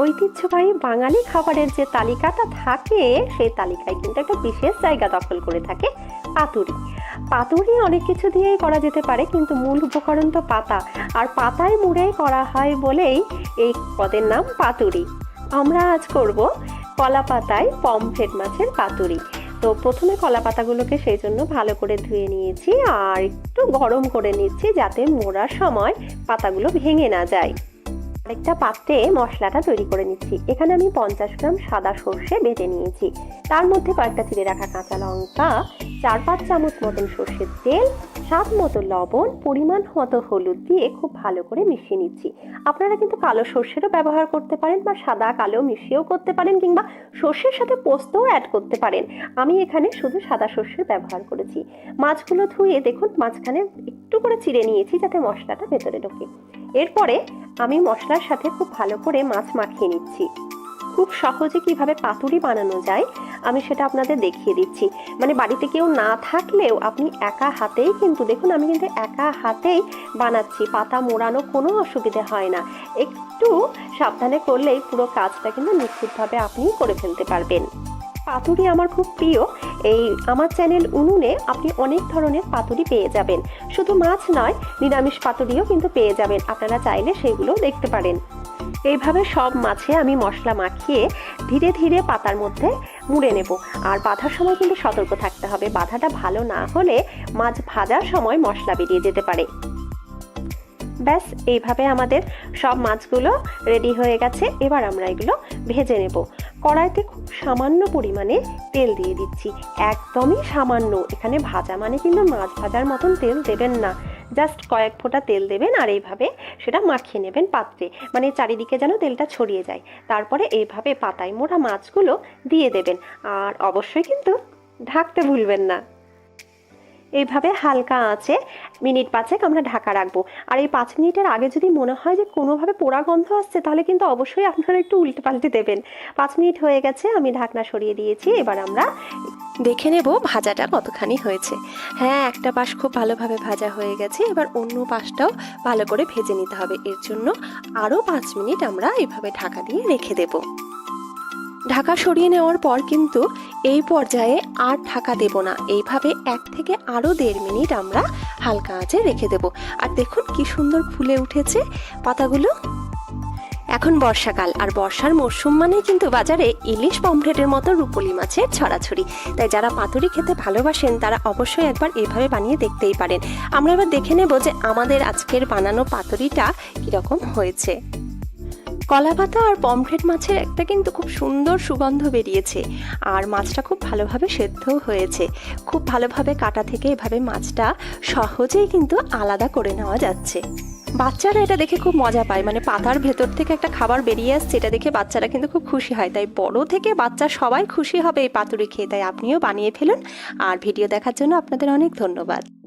ঐতিহ্যবাহী বাঙালি খাবারের যে তালিকাটা থাকে, সেই তালিকায় কিন্তু একটা বিশেষ জায়গা দখল করে থাকে পাতুরি। পাতুরি অনেক কিছু দিয়েই করা যেতে পারে, কিন্তু মূল উপকরণ তো পাতা। আর পাতায় মুড়েই করা হয় বলেই এই পদের নাম পাতুরি। আমরা আজ করব কলা পাতায় পমফ্রেট মাছের পাতুরি। তো প্রথমে কলা পাতাগুলোকে সেই জন্য ভালো করে ধুয়ে নিয়েছি আর একটু গরম করে নিচ্ছি যাতে মোড়ার সময় পাতাগুলো ভেঙে না যায়। আরেকটা পাত্রে মশলাটা তৈরি করে নিচ্ছি। এখানে আমি পঞ্চাশ গ্রাম সাদা সর্ষে বেটে নিয়েছি। তার মধ্যে কয়েকটা চিড়ে রাখা কাঁচা লঙ্কা, চার পাঁচ চামচ মতন সর্ষের তেল, স্বাদ মতো লবণ, পরিমাণ মতো হলুদ দিয়ে খুব ভালো করে মিশিয়ে নিচ্ছি। আপনারা কিন্তু কালো সর্ষেরও ব্যবহার করতে পারেন বা সাদা কালো মিশিয়েও করতে পারেন কিংবা সর্ষের সাথে পোস্তও অ্যাড করতে পারেন। আমি এখানে শুধু সাদা সর্ষের ব্যবহার করেছি। মাছগুলো ধুয়ে দেখুন, মাঝখানে একটু করে চিড়ে নিয়েছি যাতে মশলাটা ভেতরে ঢোকে। এরপরে আমি মশলার সাথে খুব ভালো করে মাছ মাখিয়ে নিচ্ছি। খুব সহজে কীভাবে পাতুরি বানানো যায়, আমি সেটা আপনাদের দেখিয়ে দিচ্ছি। মানে বাড়িতে কেউ না থাকলেও আপনি একা হাতেই কিন্তু দেখুন, আমি কিন্তু একা হাতেই বানাচ্ছি। পাতা মোড়ানো কোনো অসুবিধে হয় না। একটু সাবধানে করলেই পুরো কাজটা কিন্তু নিখুঁতভাবে আপনি করে ফেলতে পারবেন। পাতুরি আমার খুব প্রিয়। এই আমার চ্যানেল উনুনে আপনি অনেক ধরনের পাতুরি পেয়ে যাবেন। শুধু মাছ নয়, নিরামিষ পাতুরিও কিন্তু পেয়ে যাবেন। আপনারা চাইলে সেগুলোও দেখতে পারেন। এইভাবে সব মাছে আমি মশলা মাখিয়ে ধীরে ধীরে পাতার মধ্যে মুড়ে নেব। আর বাঁধার সময় কিন্তু সতর্ক থাকতে হবে। বাঁধাটা ভালো না হলে মাছ ভাজার সময় মশলা বেরিয়ে যেতে পারে। ব্যাস, এইভাবে আমাদের সব মাছগুলো রেডি হয়ে গেছে। এবার আমরা এগুলো ভেজে নেব। কড়াইতে খুব সামান্য পরিমাণে তেল দিয়ে দিচ্ছি। একদমই সামান্য। এখানে ভাজা মানে কিন্তু মাছ ভাজার মতন তেল দেবেন না। জাস্ট কয়েক ফোঁটা তেল দেবেন আর এইভাবে সেটা মাখিয়ে নেবেন পাত্রে। মানে চারিদিকে যেন তেলটা ছড়িয়ে যায়। তারপরে এইভাবে পাতায় মোড়া মাছগুলো দিয়ে দেবেন। আর অবশ্যই কিন্তু ঢাকতে ভুলবেন না। এইভাবে হালকা আঁচে মিনিট পাঁচেক আমরা ঢাকা রাখব। আর এই পাঁচ মিনিটের আগে যদি মনে হয় যে কোনোভাবে পোড়া গন্ধ আসছে, তাহলে কিন্তু অবশ্যই আপনারা একটু উল্টে পাল্টে দেবেন। পাঁচ মিনিট হয়ে গেছে, আমি ঢাকনা সরিয়ে দিয়েছি, এবার আমরা দেখে নেব ভাজাটা কতখানি হয়েছে। হ্যাঁ একটা পাশ খুব ভালোভাবে ভাজা হয়ে গেছে, এবার অন্য পাশটাও ভালো করে ভেজে নিতে হবে। এর জন্য আরও পাঁচ মিনিট আমরা এভাবে ঢাকা দিয়ে রেখে দেবো। ঢাকা সরিয়ে নেওয়ার পর কিন্তু এই পর্যায়ে আর ঢাকা দেব না। এইভাবে এক থেকে আরও দেড় মিনিট আমরা হালকা আঁচে রেখে দেব। আর দেখুন কি সুন্দর ফুলে উঠেছে পাতাগুলো। এখন বর্ষাকাল, আর বর্ষার মরশুম মানে কিন্তু বাজারে ইলিশ পমফ্রেটের মতো রুপলি মাছের ছড়াছড়ি। তাই যারা পাতুরি খেতে ভালোবাসেন, তারা অবশ্যই একবার এভাবে বানিয়ে দেখতেই পারেন। আমরা এবার দেখে নেব যে আমাদের আজকের বানানো পাতুরিটা কীরকম হয়েছে। কলা পাতা আর পমফ্রেট মাছের একটা কিন্তু খুব সুন্দর সুগন্ধ বেরিয়েছে। আর মাছটা খুব ভালোভাবে সেদ্ধও হয়েছে। খুব ভালোভাবে কাটা থেকে এভাবে মাছটা সহজেই কিন্তু আলাদা করে নেওয়া যাচ্ছে। বাচ্চারা এটা দেখে খুব মজা পায়। মানে পাতার ভেতর থেকে একটা খাবার বেরিয়ে আসছে, এটা দেখে বাচ্চারা কিন্তু খুব খুশি হয়। তাই বড় থেকে বাচ্চা সবাই খুশি হবে এই পাতুরি খেয়ে। তাই আপনিও বানিয়ে ফেলুন। আর ভিডিও দেখার জন্য আপনাদের অনেক ধন্যবাদ।